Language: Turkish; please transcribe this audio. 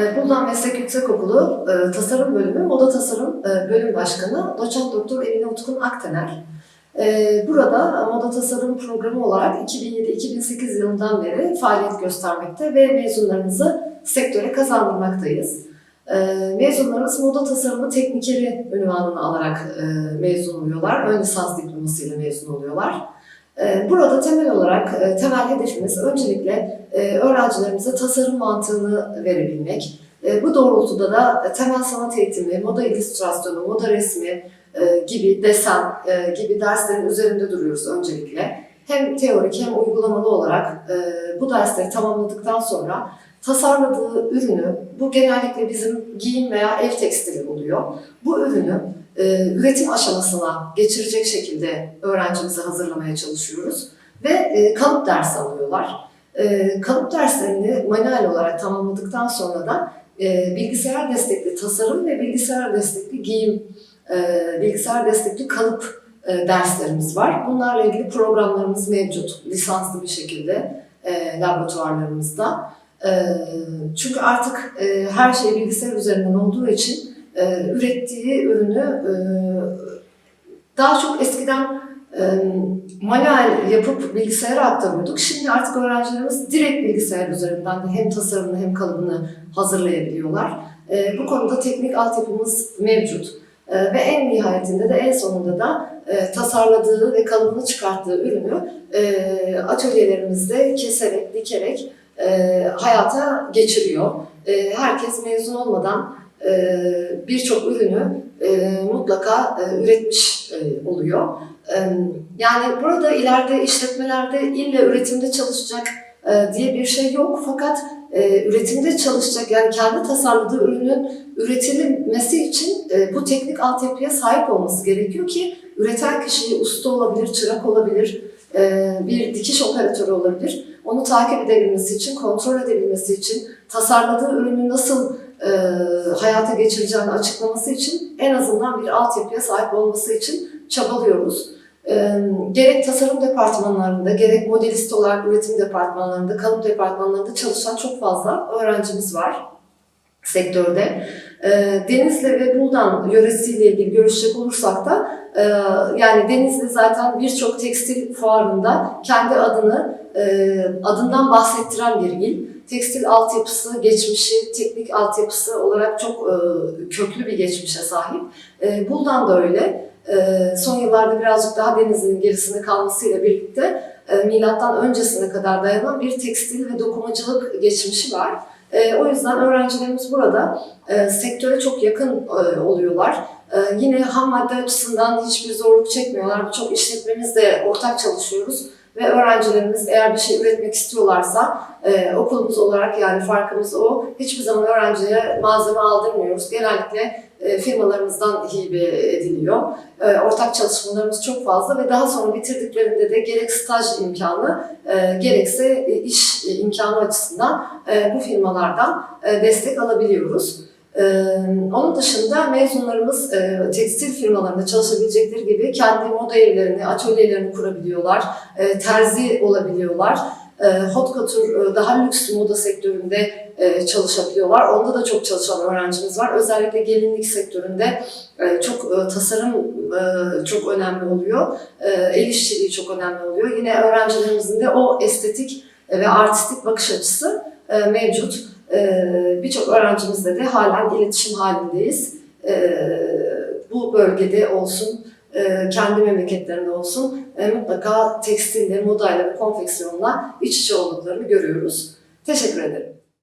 e, Buldan Meslek Yüksekokulu e, Tasarım Bölümü Moda Tasarım e, Bölüm Başkanı Doçent Doktor Emine Utkun Aktener. E, Burada moda tasarım programı olarak 2007-2008 yılından beri faaliyet göstermekte ve mezunlarımızı sektöre kazandırmaktayız. E, Mezunlarımız moda tasarımı teknikeri ünvanını alarak e, mezun oluyorlar. Ön lisans diplomasıyla mezun oluyorlar. E, Burada temel olarak e, temel hedefimiz öncelikle e, öğrencilerimize tasarım mantığını verebilmek. E, Bu doğrultuda da temel sanat eğitimi, moda illüstrasyonu, moda resmi gibi desen gibi derslerin üzerinde duruyoruz öncelikle. Hem teorik hem uygulamalı olarak bu dersleri tamamladıktan sonra tasarladığı ürünü, bu genellikle bizim giyim veya ev tekstili oluyor. Bu ürünü e, üretim aşamasına geçirecek şekilde öğrencimizi hazırlamaya çalışıyoruz. Ve e, kalıp dersi alıyorlar. E, kalıp derslerini manuel olarak tamamladıktan sonra da e, bilgisayar destekli tasarım ve bilgisayar destekli giyim, e, bilgisayar destekli kalıp e, derslerimiz var. Bunlarla ilgili programlarımız mevcut, lisanslı bir şekilde e, laboratuvarlarımızda. E, çünkü artık e, her şey bilgisayar üzerinden olduğu için e, ürettiği ürünü e, daha çok eskiden manuel yapıp bilgisayara aktarıyorduk. Şimdi artık öğrencilerimiz direkt bilgisayar üzerinden de hem tasarımını hem kalıbını hazırlayabiliyorlar. Bu konuda teknik altyapımız mevcut. Ve en nihayetinde de en sonunda da tasarladığı ve kalıbını çıkarttığı ürünü atölyelerimizde keserek, dikerek e, hayata geçiriyor. E, herkes mezun olmadan e, birçok ürünü e, mutlaka e, üretmiş e, oluyor. E, yani burada ileride işletmelerde ille üretimde çalışacak e, diye bir şey yok fakat e, üretimde çalışacak yani kendi tasarladığı ürünün üretilmesi için e, bu teknik altyapıya sahip olması gerekiyor ki üreten kişi usta olabilir, çırak olabilir, bir dikiş operatörü olabilir. Onu takip edebilmesi için, kontrol edebilmesi için, tasarladığı ürünü nasıl e, hayata geçireceğini açıklaması için en azından bir altyapıya sahip olması için çabalıyoruz. E, gerek tasarım departmanlarında, gerek modelist olarak üretim departmanlarında, kalıp departmanlarında çalışan çok fazla öğrencimiz var sektörde. E, Denizli ve Buldan yöresiyle ilgili görüşecek olursak da e, yani Denizli zaten birçok tekstil fuarında kendi adını e, adından bahsettiren bir il. Tekstil altyapısı, geçmişi, teknik altyapısı olarak çok e, köklü bir geçmişe sahip. Buldan da öyle. Son yıllarda birazcık daha Denizli'nin gerisinde kalmasıyla birlikte e, milattan öncesine kadar dayanan bir tekstil ve dokumacılık geçmişi var. E, o yüzden öğrencilerimiz burada e, sektöre çok yakın e, oluyorlar. E, yine ham madde açısından hiçbir zorluk çekmiyorlar. Birçok işletmemizle ortak çalışıyoruz ve öğrencilerimiz eğer bir şey üretmek istiyorlarsa e, okulumuz olarak yani farkımız o. Hiçbir zaman öğrenciye malzeme aldırmıyoruz. Genellikle firmalarımızdan hibe ediliyor. E, ortak çalışmalarımız çok fazla ve daha sonra bitirdiklerinde de gerek staj imkanı e, gerekse e, iş e, imkanı açısından e, bu firmalardan e, destek alabiliyoruz. Onun dışında mezunlarımız e, tekstil firmalarında çalışabilecekleri gibi kendi moda evlerini, atölyelerini kurabiliyorlar, e, terzi olabiliyorlar. E, hot couture, e, daha lüks moda sektöründe e, çalışabiliyorlar. Onda da çok çalışan öğrencimiz var. Özellikle gelinlik sektöründe çok tasarım çok önemli oluyor. El işçiliği çok önemli oluyor. Yine öğrencilerimizin de o estetik ve artistik bakış açısı mevcut. Birçok öğrencimizle de halen iletişim halindeyiz. Bu bölgede olsun, kendi memleketlerinde olsun e, mutlaka tekstille, modayla ve konfeksiyonla iç içe olduklarını görüyoruz. Teşekkür ederim.